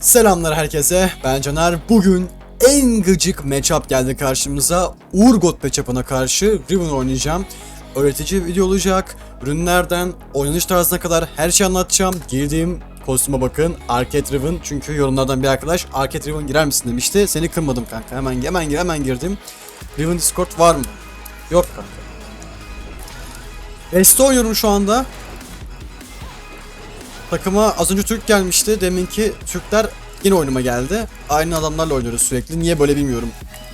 Selamlar herkese, ben Caner. Bugün en gıcık matchup geldi karşımıza. Urgot matchup'ına karşı Riven oynayacağım. Öğretici video olacak. Ürünlerden oynanış tarzına kadar her şeyi anlatacağım. Girdiğim kostüme bakın. Arcade Riven. Çünkü yorumlardan bir arkadaş Arcade Riven girer misin demişti. Seni kırmadım kanka. Hemen hemen hemen girdim. Riven Discord var mı? Yok kanka. Beste oynuyorum şu anda. Takıma az önce Türk gelmişti. Deminki Türkler yine oyunuma geldi. Aynı adamlarla oynuyoruz sürekli. Niye böyle bilmiyorum.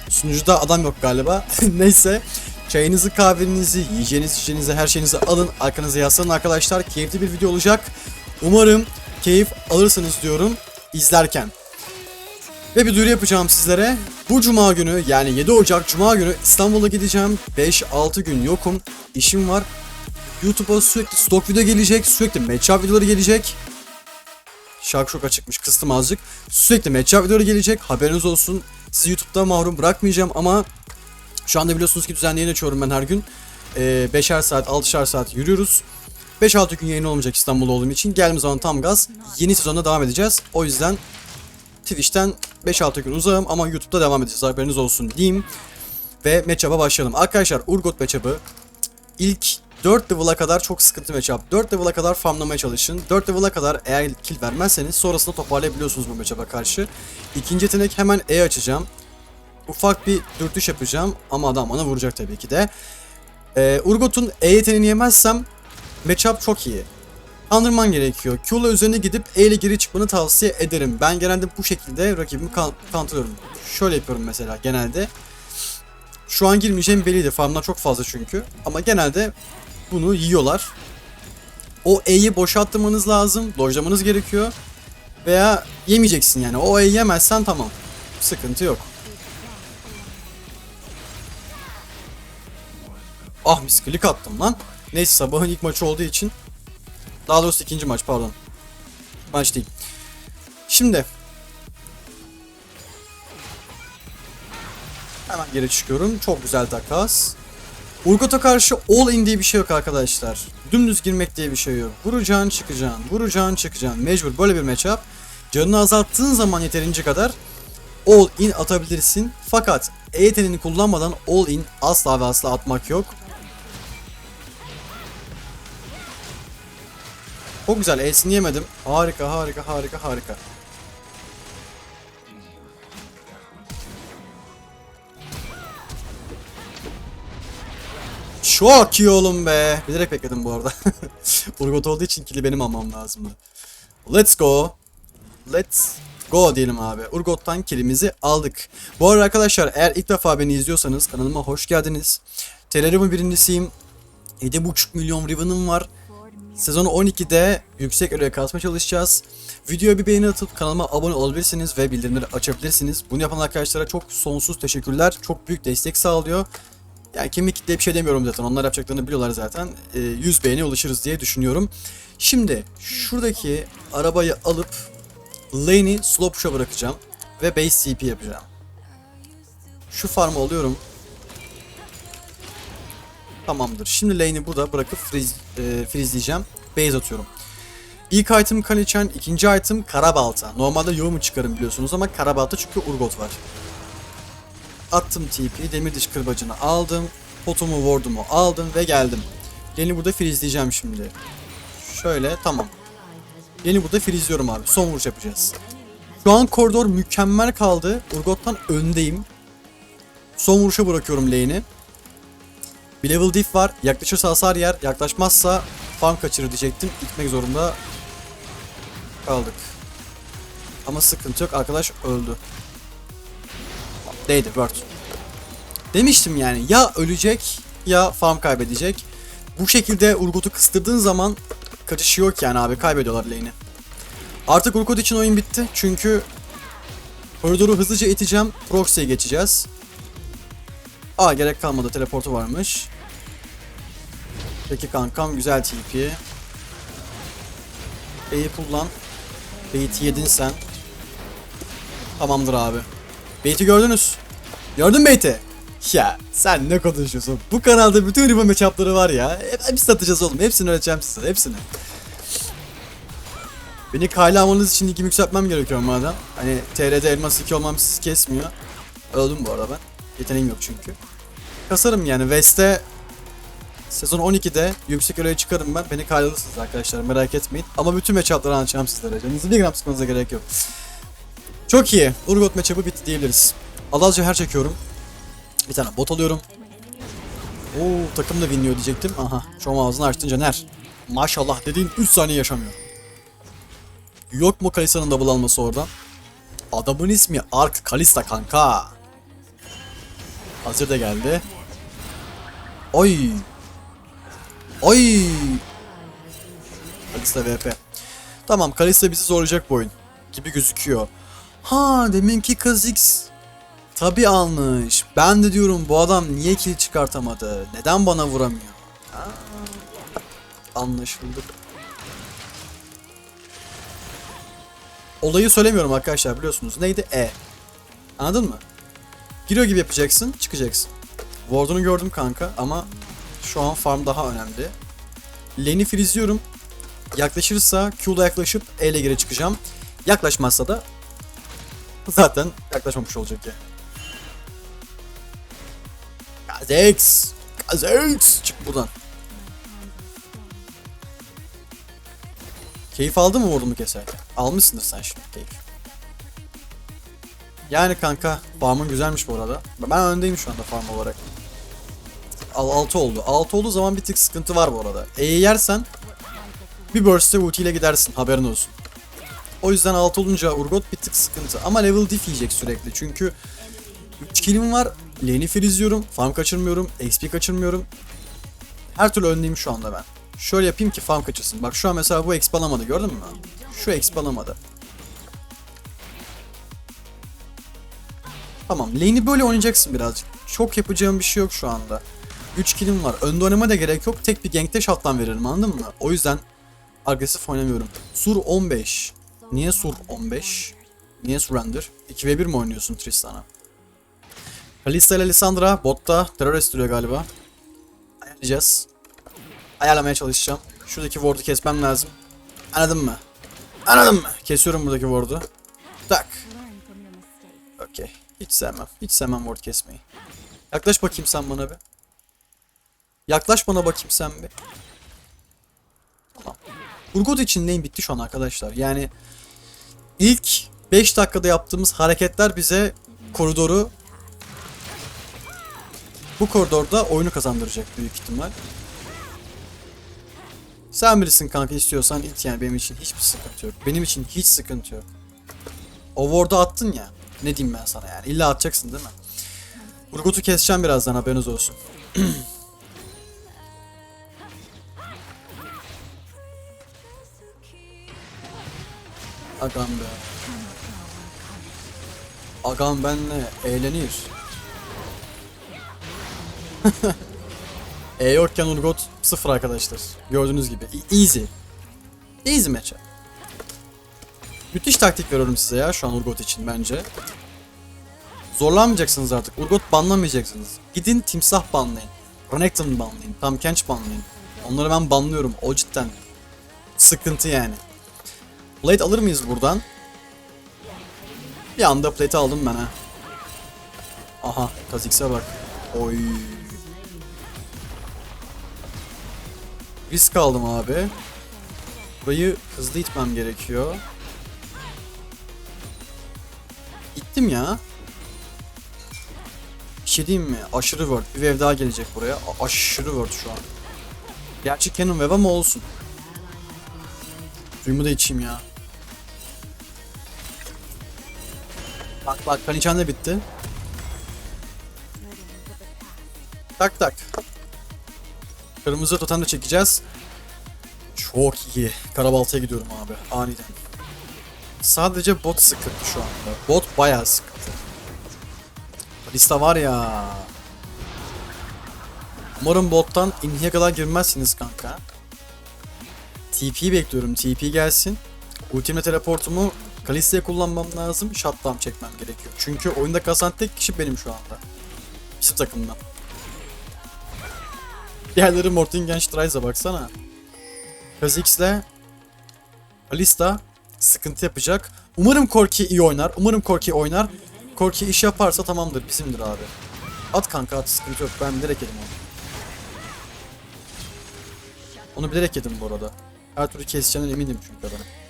Sunucuda adam yok galiba. Neyse. Çayınızı, kahvenizi, yiyeceğiniz, içeceğinizi, her şeyinizi alın. Arkanıza yaslanın arkadaşlar. Keyifli bir video olacak. Umarım keyif alırsınız diyorum izlerken. Ve bir duyuru yapacağım sizlere. Bu cuma günü yani 7 Ocak cuma günü İstanbul'a gideceğim. 5-6 gün yokum. İşim var. YouTube'a sürekli stok video gelecek. Sürekli matchup videoları gelecek. Şarkı çok açıkmış kıstım azıcık. Sürekli matchup videoları gelecek. Haberiniz olsun. Sizi YouTube'da mahrum bırakmayacağım ama şu anda biliyorsunuz ki düzenli yayın açıyorum ben her gün. Ee, 5'er saat, 6'şer saat yürüyoruz. 5-6 gün yayın olmayacak İstanbul'da olduğum için. Geldiğim zaman tam gaz. Yeni sezonda devam edeceğiz. O yüzden Twitch'ten 5-6 gün uzağım ama YouTube'da devam edeceğiz. Haberiniz olsun diyeyim. Ve matchup'a başlayalım. Arkadaşlar Urgot matchup'ı ilk 4 level'a kadar çok sıkıntı matchup. 4 level'a kadar farmlamaya çalışın. 4 level'a kadar eğer kill vermezseniz sonrasında toparlayabiliyorsunuz bu matchup'a karşı. İkinci yetenek hemen E açacağım. Ufak bir dürtüş yapacağım ama adam bana vuracak tabii ki de. Ee, Urgot'un E yeteneğini yemezsem matchup çok iyi. Kandırman gerekiyor. Q'la üzerine gidip E ile geri çıkmanı tavsiye ederim. Ben genelde bu şekilde rakibimi kan kantırıyorum. Şöyle yapıyorum mesela genelde. Şu an girmeyeceğim belliydi. Farmlar çok fazla çünkü. Ama genelde bunu yiyorlar. O E'yi boşalttırmanız lazım. Dojlamanız gerekiyor. Veya yemeyeceksin yani. O E'yi yemezsen tamam. Sıkıntı yok. Ah misklik attım lan. Neyse sabahın ilk maçı olduğu için. Daha doğrusu ikinci maç pardon. Maç değil. Şimdi. Hemen geri çıkıyorum. Çok güzel takas. Urgot'a karşı all in diye bir şey yok arkadaşlar. Dümdüz girmek diye bir şey yok. Vuracaksın çıkacaksın. Vuracaksın çıkacaksın. Mecbur böyle bir matchup. Canını azalttığın zaman yeterince kadar all in atabilirsin. Fakat E yeteneğini kullanmadan all in asla ve asla atmak yok. Çok güzel. E'sini yemedim. Harika harika harika harika. Çok iyi oğlum be. Bilerek bekledim bu arada. Urgot olduğu için kili benim almam lazımdı. Let's go. Let's go diyelim abi. Urgot'tan kilimizi aldık. Bu arada arkadaşlar eğer ilk defa beni izliyorsanız kanalıma hoş geldiniz. Telerimin birincisiyim. 7.5 milyon Riven'ım var. Sezonu 12'de yüksek ödeye kasmaya çalışacağız. Videoya bir beğeni atıp kanalıma abone olabilirsiniz ve bildirimleri açabilirsiniz. Bunu yapan arkadaşlara çok sonsuz teşekkürler. Çok büyük destek sağlıyor. Yani kemik kitleye bir şey demiyorum zaten. Onlar yapacaklarını biliyorlar zaten. Ee, 100 beğeni ulaşırız diye düşünüyorum. Şimdi şuradaki arabayı alıp lane'i slow push'a bırakacağım. Ve base TP yapacağım. Şu farmı alıyorum. Tamamdır. Şimdi lane'i burada bırakıp freeze, e, freezeleyeceğim. Base atıyorum. İlk item Kaliçen, ikinci item Karabalta. Normalde yoğumu çıkarım biliyorsunuz ama Karabalta çünkü Urgot var. Attım TP, demir diş kırbacını aldım. Potumu, ward'umu aldım ve geldim. Yeni burada freezeleyeceğim şimdi. Şöyle, tamam. Yeni burada freezeliyorum abi. Son vuruş yapacağız. Şu an koridor mükemmel kaldı. Urgot'tan öndeyim. Son vuruşa bırakıyorum lane'i. Bir level diff var. Yaklaşırsa hasar yer. Yaklaşmazsa farm kaçırır diyecektim. Gitmek zorunda kaldık. Ama sıkıntı yok. Arkadaş öldü. Değdi word. Demiştim yani ya ölecek ya farm kaybedecek. Bu şekilde Urgot'u kıstırdığın zaman kaçışı yok yani abi kaybediyorlar lane'i. Artık Urgot için oyun bitti çünkü koridoru hızlıca iteceğim. Proxy'ye geçeceğiz. Aa gerek kalmadı teleportu varmış. Peki kankam güzel TP. B'yi kullan. Bait'i yedin sen. Tamamdır abi. Bait'i gördünüz. Gördün Bait'i? Ya sen ne konuşuyorsun? Bu kanalda bütün riba matchup'ları var ya. Hep, hepsini atacağız oğlum. Hepsini öğreteceğim size. Hepsini. Beni kayla almanız için ilgimi yükseltmem gerekiyor madem. Hani TR'de elmas 2 olmam sizi kesmiyor. Öldüm bu arada ben. Yeteneğim yok çünkü. Kasarım yani. West'te sezon 12'de yüksek öyle çıkarım ben. Beni kaylalırsınız arkadaşlar merak etmeyin. Ama bütün matchup'ları anlatacağım sizlere. Canınızı bir gram sıkmanıza gerek yok. Çok iyi. Urgot matchup'ı bitti diyebiliriz. Alazca her çekiyorum. Bir tane bot alıyorum. Oo takım da winliyor diyecektim. Aha. An ağzını açtın Caner. Maşallah dediğin 3 saniye yaşamıyor. Yok mu Kalista'nın double alması oradan? Adamın ismi Ark Kalista kanka. Hazır da geldi. Oy. Oy. Kalista VP. Tamam Kalista bizi zorlayacak bu oyun. Gibi gözüküyor. Ha deminki Kha'Zix tabi almış. Ben de diyorum bu adam niye kill çıkartamadı? Neden bana vuramıyor? Anlaşıldı. Olayı söylemiyorum arkadaşlar biliyorsunuz. Neydi? E. Anladın mı? Giriyor gibi yapacaksın, çıkacaksın. Ward'unu gördüm kanka ama şu an farm daha önemli. Lane'i freeziyorum. Yaklaşırsa Q'la yaklaşıp E ile geri çıkacağım. Yaklaşmazsa da zaten yaklaşmamış olacak ya. Kazex! Kazex! Çık buradan. Keyif aldın mı vurdumu keserken? Almışsındır sen şimdi keyif. Yani kanka farmın güzelmiş bu arada. Ben öndeyim şu anda farm olarak. Al 6 oldu. 6 olduğu zaman bir tık sıkıntı var bu arada. E'yi yersen bir burst'e ulti ile gidersin haberin olsun. O yüzden 6 olunca Urgot bir tık sıkıntı. Ama level diff yiyecek sürekli çünkü 3 killim var. Lane'i freeziyorum. Farm kaçırmıyorum. XP kaçırmıyorum. Her türlü öndeyim şu anda ben. Şöyle yapayım ki farm kaçırsın. Bak şu an mesela bu exp alamadı gördün mü? Şu exp alamadı. Tamam lane'i böyle oynayacaksın birazcık. Çok yapacağım bir şey yok şu anda. 3 killim var. Önde oynama da gerek yok. Tek bir gankte shot'tan veririm anladın mı? O yüzden agresif oynamıyorum. Sur 15. Niye Sur 15? Niye Surrender? 2v1 mi oynuyorsun Tristan'a? Kalista ile Lissandra botta terör estiriyor galiba. Ayarlayacağız. Ayarlamaya çalışacağım. Şuradaki ward'u kesmem lazım. Anladın mı? Anladın mı? Kesiyorum buradaki ward'u. Tak. Okey. Hiç sevmem. Hiç sevmem ward kesmeyi. Yaklaş bakayım sen bana bir. Yaklaş bana bakayım sen bir. Urgot için neyim bitti şu an arkadaşlar. Yani ilk 5 dakikada yaptığımız hareketler bize koridoru bu koridorda oyunu kazandıracak büyük ihtimal. Sen bilirsin kanka istiyorsan it yani benim için hiçbir sıkıntı yok. Benim için hiç sıkıntı yok. O ward'u attın ya. Ne diyeyim ben sana yani. İlla atacaksın değil mi? Urgut'u keseceğim birazdan haberiniz olsun. Agam be. Agam benle eğlenir. e yokken Urgot sıfır arkadaşlar. Gördüğünüz gibi. E- Easy. Easy match. Müthiş taktik veriyorum size ya şu an Urgot için bence. Zorlanmayacaksınız artık. Urgot banlamayacaksınız. Gidin timsah banlayın. Renekton banlayın. Tam Kench banlayın. Onları ben banlıyorum. O cidden sıkıntı yani. Plate alır mıyız buradan? Bir anda plate aldım ben ha. Aha Kha'Zix'e bak. Oy. Risk aldım abi. Burayı hızlı itmem gerekiyor. İttim ya. Bir şey diyeyim mi? Aşırı word. Bir wave daha gelecek buraya. A- aşırı word şu an. Gerçi Canon wave ama olsun. Suyumu da içeyim ya. Bak bak Kanichan da bitti. Tak tak. Kırmızı totem de çekeceğiz. Çok iyi. Karabalta'ya gidiyorum abi. Aniden. Sadece bot sıkıntı şu anda. Bot bayağı sıkıntı. Lista var ya. Umarım bottan inhiye kadar girmezsiniz kanka. TP bekliyorum. TP gelsin. Ultimate teleportumu Kalista'ya kullanmam lazım. Shutdown çekmem gerekiyor. Çünkü oyunda kasan tek kişi benim şu anda. Bizim takımdan. Diğerleri Mortingen Strize'a baksana. Kha'Zix'le Kalista sıkıntı yapacak. Umarım Korki iyi oynar. Umarım Korki oynar. Korki iş yaparsa tamamdır. Bizimdir abi. At kanka at sıkıntı yok. Ben bilerek yedim onu. Onu bilerek yedim bu arada. Her türlü keseceğinden eminim çünkü ben.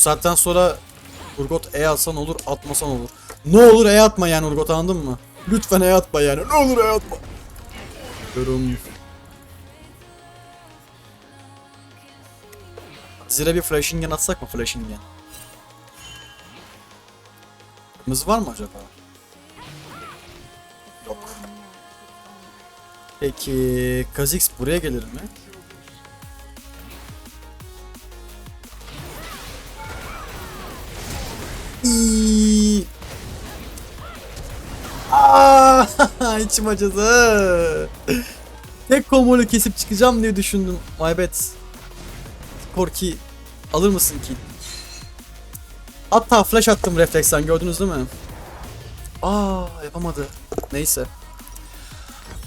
Bu saatten sonra Urgot E atsan olur, atmasan olur. Ne olur E atma yani Urgot anladın mı? Lütfen E atma yani. Ne olur E atma. Diyorum. Zira bir Flashingen atsak mı Flashingen? Kırmızı var mı acaba? Yok. Peki Kha'Zix buraya gelir mi? Aa, içim acıdı. Tek kombolu kesip çıkacağım diye düşündüm. My bad. Korki alır mısın ki? Hatta flash attım refleksten gördünüz değil mi? Aa yapamadı. Neyse.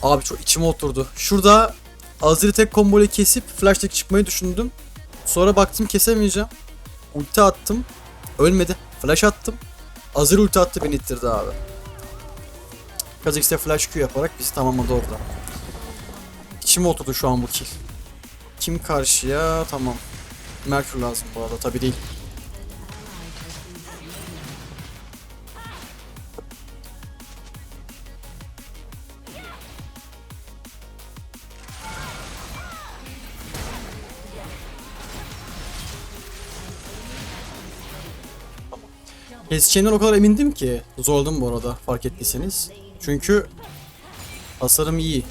Abi çok içime oturdu. Şurada Azir'i tek komboyla kesip flash'taki çıkmayı düşündüm. Sonra baktım kesemeyeceğim. Ulti attım. Ölmedi. Flash attım. Azir ulti attı beni ittirdi abi. Kha'Zix'te flash Q yaparak bizi tamamladı orada. İçime oturdu şu an bu kill. Kim karşıya? Tamam. Merkür lazım bu arada tabi değil. Keseceğinden o kadar emindim ki zorladım bu arada fark ettiyseniz. Çünkü hasarım iyi.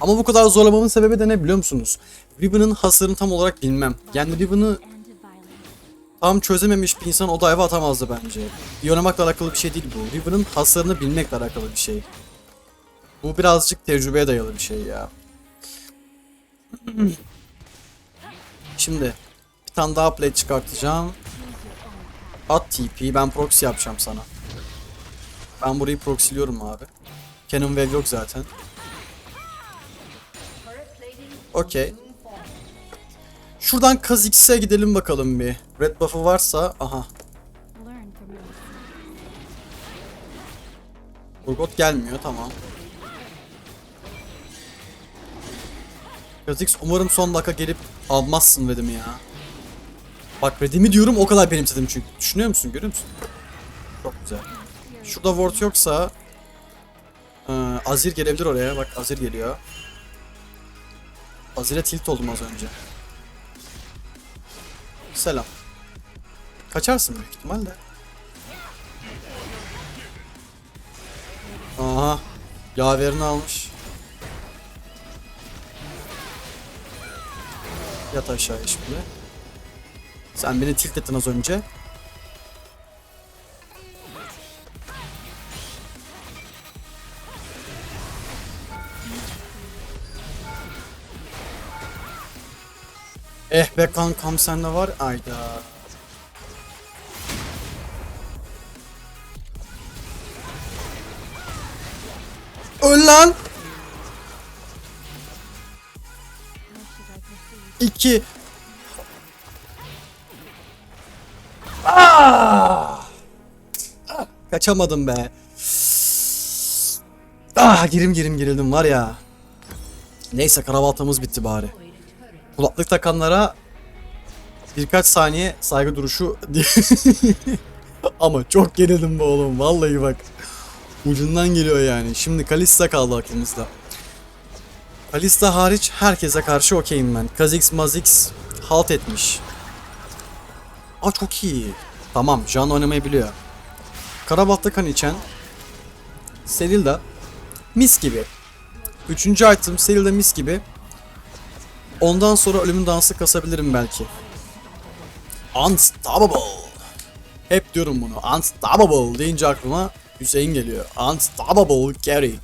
Ama bu kadar zorlamamın sebebi de ne biliyor musunuz? Riven'ın hasarını tam olarak bilmem. Yani Riven'ı tam çözememiş bir insan o dive'a atamazdı bence. İyi oynamakla alakalı bir şey değil bu. Riven'ın hasarını bilmekle alakalı bir şey. Bu birazcık tecrübeye dayalı bir şey ya. Şimdi bir tane daha play çıkartacağım. At TP ben proxy yapacağım sana. Ben burayı proxyliyorum abi. Canon wave yok zaten. Okey. Şuradan Kha'Zix'e gidelim bakalım bir. Red buff'ı varsa aha. Urgot gelmiyor tamam. Kha'Zix umarım son dakika gelip almazsın dedim ya. Bak redimi diyorum o kadar benimsedim çünkü. Düşünüyor musun görüyor musun? Çok güzel. Şurada ward yoksa ee, Azir gelebilir oraya. Bak Azir geliyor. Azir'e tilt oldum az önce. Selam. Kaçarsın büyük ihtimalle. Aha. Yaverini almış. Yat aşağıya şimdi. Sen beni tilt ettin az önce. Eh be kankam sende var. Ayda. Öl lan. İki. Kaçamadım be. Ah girim girim gerildim var ya. Neyse karabaltamız bitti bari. Kulaklık takanlara birkaç saniye saygı duruşu. Ama çok gerildim be oğlum vallahi bak. Ucundan geliyor yani. Şimdi Kalista kaldı aklımızda. Kalista hariç herkese karşı okeyim ben. Kha'Zix Mazix halt etmiş. Aa çok iyi. Tamam, Jean oynamayı biliyor. Karabalta kan içen Serilda mis gibi. Üçüncü item Serilda mis gibi. Ondan sonra ölümün dansı kasabilirim belki. Unstoppable. Hep diyorum bunu. Unstoppable deyince aklıma Hüseyin geliyor. Unstoppable carry.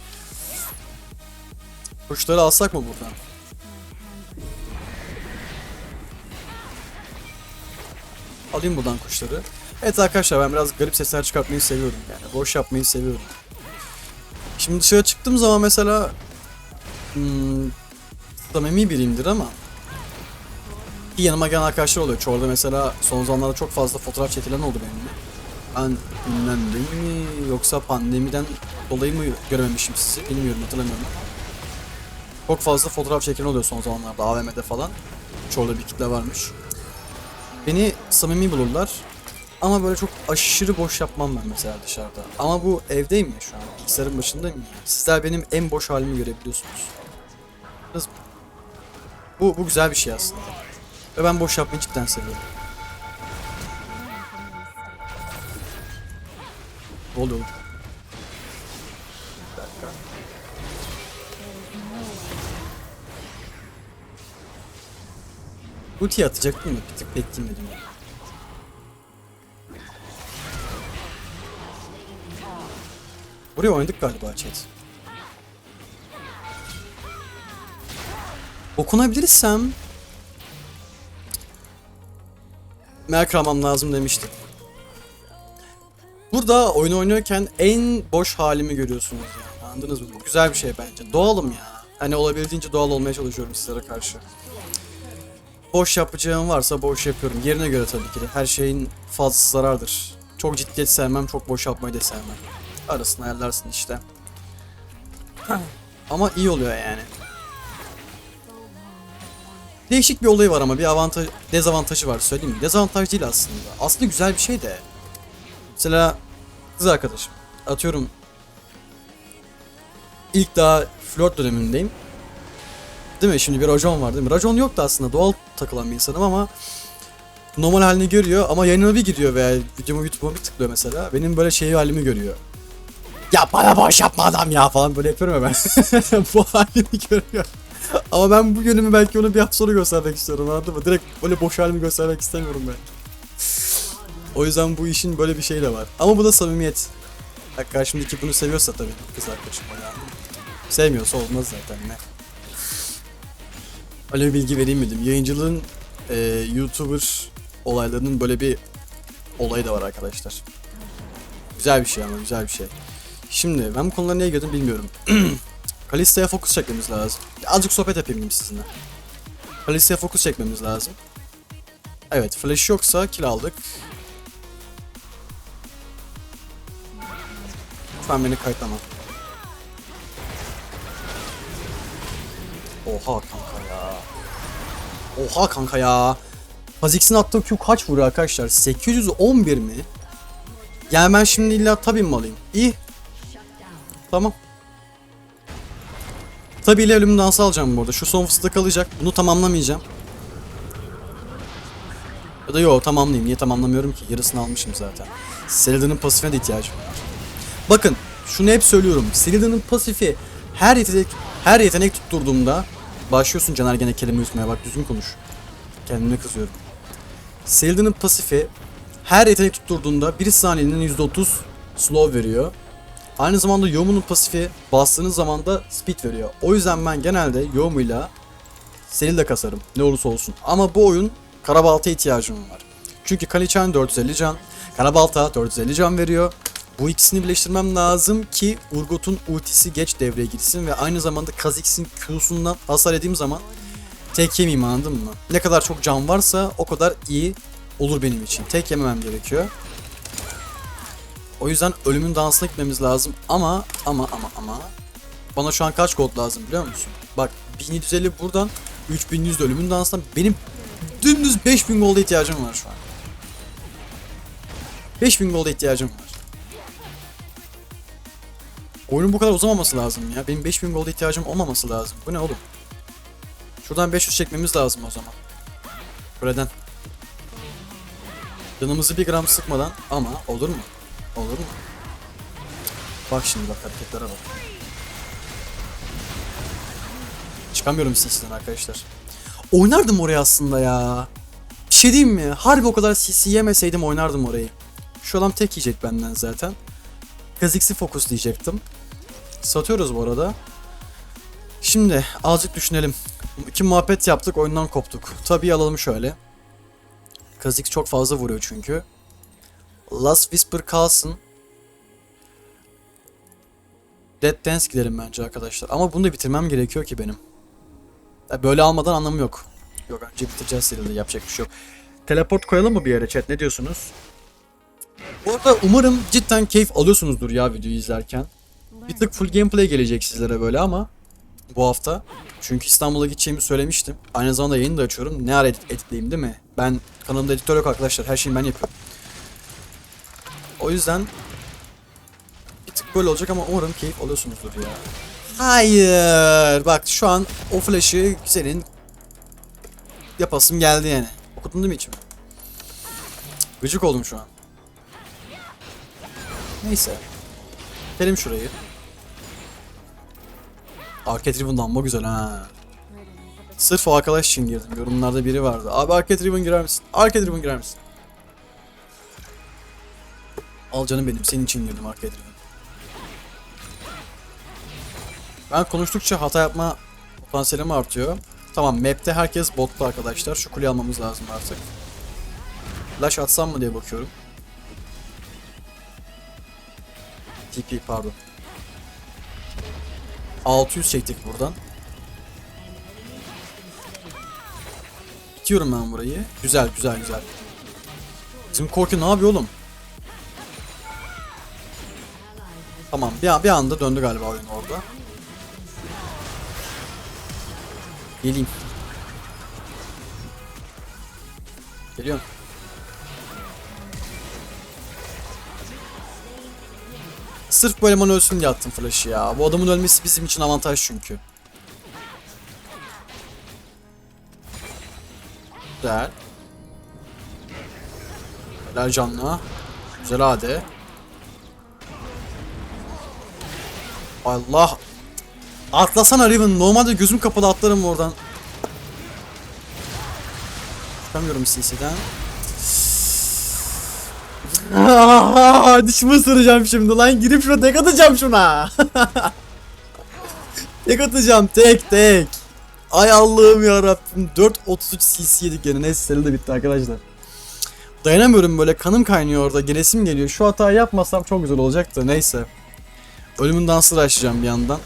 Kuşları alsak mı buradan? Alayım buradan kuşları. Evet arkadaşlar ben biraz garip sesler çıkartmayı seviyorum yani. Boş yapmayı seviyorum. Şimdi dışarı çıktığım zaman mesela hmm, samimi biriyimdir ama Ki yanıma gelen arkadaşlar oluyor. Çoğunda mesela son zamanlarda çok fazla fotoğraf çekilen oldu benimle. Ben bilmem mi yoksa pandemiden dolayı mı görememişim sizi bilmiyorum hatırlamıyorum. Çok fazla fotoğraf çekilen oluyor son zamanlarda AVM'de falan. Çoğunda bir kitle varmış. Beni samimi bulurlar. Ama böyle çok aşırı boş yapmam ben mesela dışarıda. Ama bu evdeyim ya şu an. Bilgisayarın başındayım ya. Sizler benim en boş halimi görebiliyorsunuz. Biraz- Bu, bu güzel bir şey aslında. Ve ben boş yapmayı cidden seviyorum. Ne oluyor oğlum? Bir dakika. Ulti atacaktım da bir tık beklemedim ya. Buraya oynadık galiba chat. Okunabilirsem Merk almam lazım demiştim. Burada oyun oynuyorken en boş halimi görüyorsunuz yani. Anladınız mı? Bu güzel bir şey bence. Doğalım ya. Hani olabildiğince doğal olmaya çalışıyorum sizlere karşı. Boş yapacağım varsa boş yapıyorum. Yerine göre tabii ki de. Her şeyin fazlası zarardır. Çok ciddiyet sevmem, çok boş yapmayı da sevmem. Arasını ayarlarsın işte. Ama iyi oluyor yani. Değişik bir olayı var ama bir avantaj, dezavantajı var söyleyeyim mi? Dezavantaj değil aslında. Aslında güzel bir şey de. Mesela kız arkadaşım. Atıyorum ilk daha flört dönemindeyim. Değil mi? Şimdi bir racon var değil mi? Racon yoktu aslında. Doğal takılan bir insanım ama normal halini görüyor ama yayınıma bir gidiyor veya videomu YouTube'a bir tıklıyor mesela. Benim böyle şey halimi görüyor. Ya bana boş yapma adam ya falan böyle yapıyorum ya ben. bu halimi görüyor. Ama ben bu yönümü belki ona bir hafta sonra göstermek istiyorum anladın mı? Direkt böyle boş halimi göstermek istemiyorum ben. O yüzden bu işin böyle bir şey de var. Ama bu da samimiyet. Bak karşımdaki bunu seviyorsa tabii kız arkadaşım yani. Sevmiyorsa olmaz zaten ne. Öyle bir bilgi vereyim dedim. Yayıncılığın e, YouTuber olaylarının böyle bir olayı da var arkadaşlar. Güzel bir şey ama güzel bir şey. Şimdi ben bu konulara niye girdim bilmiyorum. Kalista'ya fokus çekmemiz lazım. Azıcık sohbet yapayım sizinle. Kalista'ya fokus çekmemiz lazım. Evet flash yoksa kill aldık. Lütfen beni kayıtlama. Oha kanka ya. Oha kanka ya. Kha'Zix'in attığı Q kaç vuruyor arkadaşlar? 811 mi? Yani ben şimdi illa tabi mi alayım? İyi. Tamam. Tabi ile ölüm dansı alacağım bu arada. Şu son fıstık kalacak. Bunu tamamlamayacağım. Ya da yo tamamlayayım. Niye tamamlamıyorum ki? Yarısını almışım zaten. Serida'nın pasifine de ihtiyacım var. Bakın şunu hep söylüyorum. Serida'nın pasifi her yetenek her yetenek tutturduğumda başlıyorsun Caner gene kelime yutmaya bak düzgün konuş. Kendime kızıyorum. Serida'nın pasifi her yetenek tutturduğunda 1 saniyenin %30 slow veriyor. Aynı zamanda Yomu'nun pasifi bastığınız zaman da speed veriyor. O yüzden ben genelde Yomu'yla Selil'de kasarım. Ne olursa olsun. Ama bu oyun Karabalta'ya ihtiyacım var. Çünkü Kalichan 450 can, Karabalta 450 can veriyor. Bu ikisini birleştirmem lazım ki Urgot'un ultisi geç devreye girsin ve aynı zamanda Kha'Zix'in Q'sundan hasar edeyim zaman tek yemeyeyim anladın mı? Ne kadar çok can varsa o kadar iyi olur benim için. Tek yememem gerekiyor. O yüzden ölümün dansına gitmemiz lazım ama ama ama ama bana şu an kaç gold lazım biliyor musun? Bak 1750 buradan 3100 de ölümün dansından benim dümdüz 5000 golda ihtiyacım var şu an. 5000 golda ihtiyacım var. Oyunun bu kadar uzamaması lazım ya. Benim 5000 golda ihtiyacım olmaması lazım. Bu ne oğlum? Şuradan 500 çekmemiz lazım o zaman. Buradan. Canımızı bir gram sıkmadan ama olur mu? Olur mu? Bak şimdi bak hareketlere bak. Çıkamıyorum CC'den arkadaşlar. Oynardım oraya aslında ya. Bir şey diyeyim mi? Harbi o kadar CC yemeseydim oynardım orayı. Şu adam tek yiyecek benden zaten. Kha'Zix'i fokuslayacaktım. Satıyoruz bu arada. Şimdi azıcık düşünelim. İki muhabbet yaptık oyundan koptuk. Tabii alalım şöyle. Kha'Zix çok fazla vuruyor çünkü. Last Whisper kalsın. Dead Dance gidelim bence arkadaşlar. Ama bunu da bitirmem gerekiyor ki benim. Ya böyle almadan anlamı yok. Yok önce bitireceğiz seride yapacak bir şey yok. Teleport koyalım mı bir yere chat ne diyorsunuz? Bu arada umarım cidden keyif alıyorsunuzdur ya videoyu izlerken. Bir tık full gameplay gelecek sizlere böyle ama bu hafta. Çünkü İstanbul'a gideceğimi söylemiştim. Aynı zamanda yayını da açıyorum. Ne ara edit editleyeyim değil mi? Ben kanalımda editör yok arkadaşlar. Her şeyi ben yapıyorum. O yüzden bir tık böyle olacak ama umarım keyif alıyorsunuzdur ya. Hayır. Bak şu an o flash'ı senin yapasım geldi yani. Okudun değil mi içimi? Cık, Gıcık oldum şu an. Neyse. Kelim şurayı. Arcade Ribbon amma güzel ha. Sırf o arkadaş için girdim. Yorumlarda biri vardı. Abi Arcade Ribbon girer misin? Arcade Ribbon girer misin? Al canım benim. Senin için girdim Arcade Ribbon. Ben konuştukça hata yapma potansiyelim artıyor. Tamam map'te herkes botlu arkadaşlar. Şu kuleyi almamız lazım artık. Flash atsam mı diye bakıyorum. TP pardon. 600 çektik buradan. Bitiyorum ben burayı. Güzel güzel güzel. Bizim Korki ne yapıyor oğlum? Tamam bir, bir anda döndü galiba oyun orada. Geleyim. Geliyorum. Sırf bu eleman ölsün diye attım flash'ı ya. Bu adamın ölmesi bizim için avantaj çünkü. Güzel. Helal canlı. Güzel hadi. Allah. Atlasana Riven. Normalde gözüm kapalı atlarım oradan. Çıkamıyorum CC'den. Dişimi ısıracağım şimdi lan. Girip şuna tek atacağım şuna. tek atacağım tek tek. Ay Allah'ım ya Rabbim. 4.33 CC yedik gene. Neyse seri de bitti arkadaşlar. Dayanamıyorum böyle kanım kaynıyor orada. Giresim geliyor. Şu hatayı yapmasam çok güzel olacaktı. Neyse. Ölümün dansını açacağım bir yandan.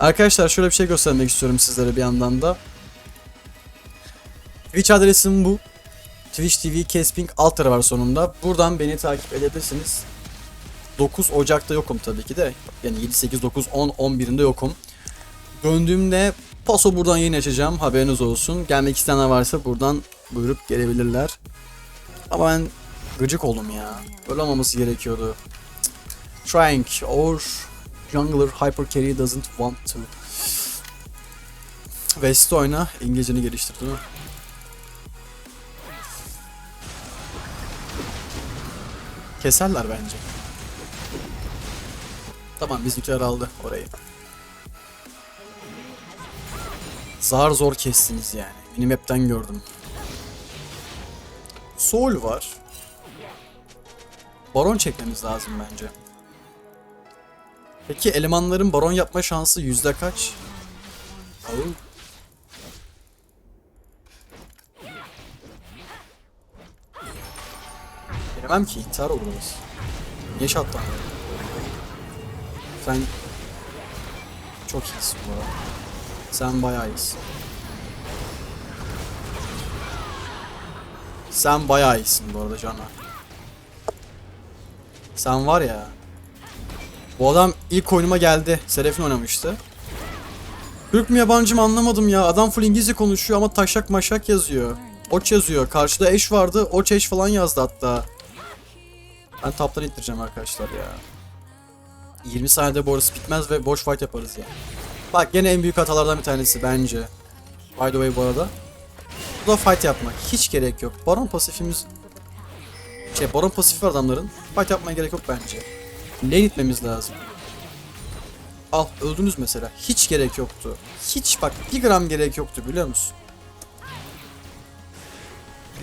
Arkadaşlar şöyle bir şey göstermek istiyorum sizlere bir yandan da. Twitch adresim bu. Twitch TV Casping Alter var sonunda. Buradan beni takip edebilirsiniz. 9 Ocak'ta yokum tabii ki de. Yani 7, 8, 9, 10, 11'inde yokum. Döndüğümde paso buradan yayın açacağım. Haberiniz olsun. Gelmek isteyenler varsa buradan buyurup gelebilirler. Ama ben gıcık oldum ya. Böyle olmaması gerekiyordu. Trying or jungler hyper carry doesn't want to. West oyna. İngilizceni geliştir mi? Keserler bence. Tamam bizimkiler aldı orayı. Zar zor kestiniz yani. Minimap'ten gördüm. Soul var. Baron çekmemiz lazım bence. Peki elemanların baron yapma şansı yüzde kaç? Oh. Ki intihar olur orası. Niye şatlan? Sen çok iyisin bu arada. Sen bayağı iyisin. Sen bayağı iyisin bu arada Cana. Sen var ya. Bu adam ilk oyunuma geldi. Serafin oynamıştı. Türk mü yabancı mı anlamadım ya. Adam full İngilizce konuşuyor ama taşak maşak yazıyor. Oç yazıyor. Karşıda eş vardı. Oç eş falan yazdı hatta. Ben taptan ittireceğim arkadaşlar ya. 20 saniyede bu arası bitmez ve boş fight yaparız ya. Bak gene en büyük hatalardan bir tanesi bence. By the way bu arada. Bu da fight yapmak. Hiç gerek yok. Baron pasifimiz... Şey baron pasifi adamların. Fight yapmaya gerek yok bence. Lane itmemiz lazım. Al öldünüz mesela. Hiç gerek yoktu. Hiç bak bir gram gerek yoktu biliyor musun?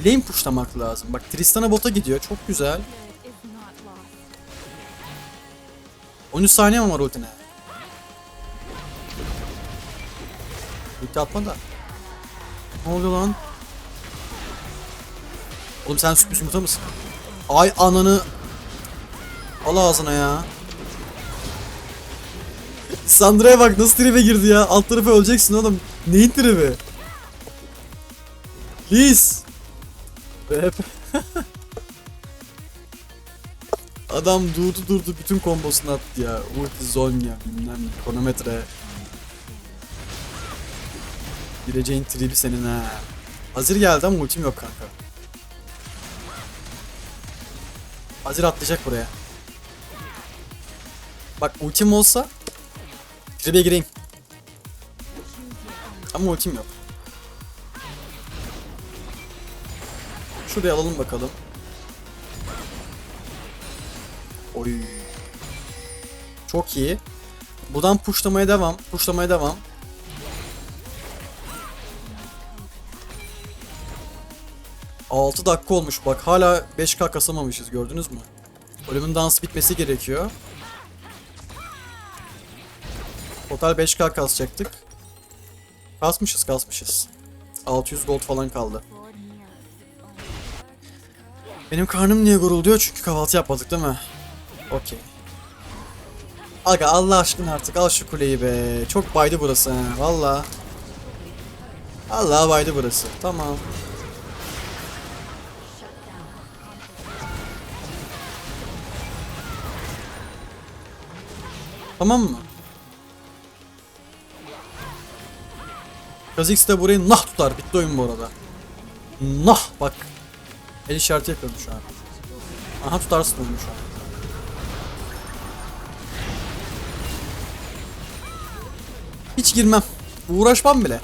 Lane pushlamak lazım. Bak Tristana bota gidiyor. Çok güzel. Good is not lost. 13 saniye mi var ultine? Ulti atma da. Ne oluyor lan? Oğlum sen sürpriz yumurta mısın? Ay ananı. Al ağzına ya. Sandra'ya bak nasıl tribe girdi ya. Alt tarafa öleceksin oğlum. Neyin tribi? Please. Hep. Adam durdu durdu bütün kombosunu attı ya. Ulti Zonya bilmem ne kronometre. Gireceğin tribi senin ha. Hazır geldi ama ultim yok kanka. Hazır atlayacak buraya. Bak ultim olsa tribe gireyim. Ama ultim yok. Şuraya alalım bakalım. Oy. Çok iyi. Buradan pushlamaya devam. Pushlamaya devam. Altı dakika olmuş bak hala 5k kasamamışız gördünüz mü? Ölümün dansı bitmesi gerekiyor. Total 5k kasacaktık. Kasmışız kasmışız. 600 gold falan kaldı. Benim karnım niye gurulduyor? Çünkü kahvaltı yapmadık değil mi? Okey. Aga Allah aşkına artık al şu kuleyi be. Çok baydı burası ha. Valla. Allah baydı burası. Tamam. Tamam mı? Kha'Zix de burayı nah tutar. Bitti oyun bu arada. Nah bak. El işareti yapıyorum şu an. Aha tutarsın oyunu şu an. Hiç girmem. Uğraşmam bile.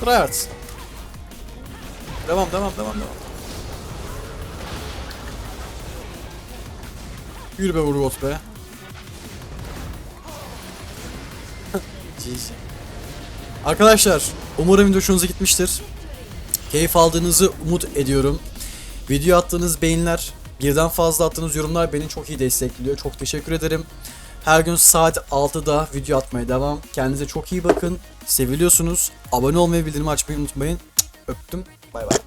Tryhard. Devam devam devam devam. Yürü be Urgot be. GG. Arkadaşlar umarım video hoşunuza gitmiştir. Keyif aldığınızı umut ediyorum. Video attığınız beğeniler, birden fazla attığınız yorumlar beni çok iyi destekliyor. Çok teşekkür ederim. Her gün saat 6'da video atmaya devam. Kendinize çok iyi bakın. Seviliyorsunuz. Abone olmayı, bildirimi açmayı unutmayın. Öptüm. Bay bay.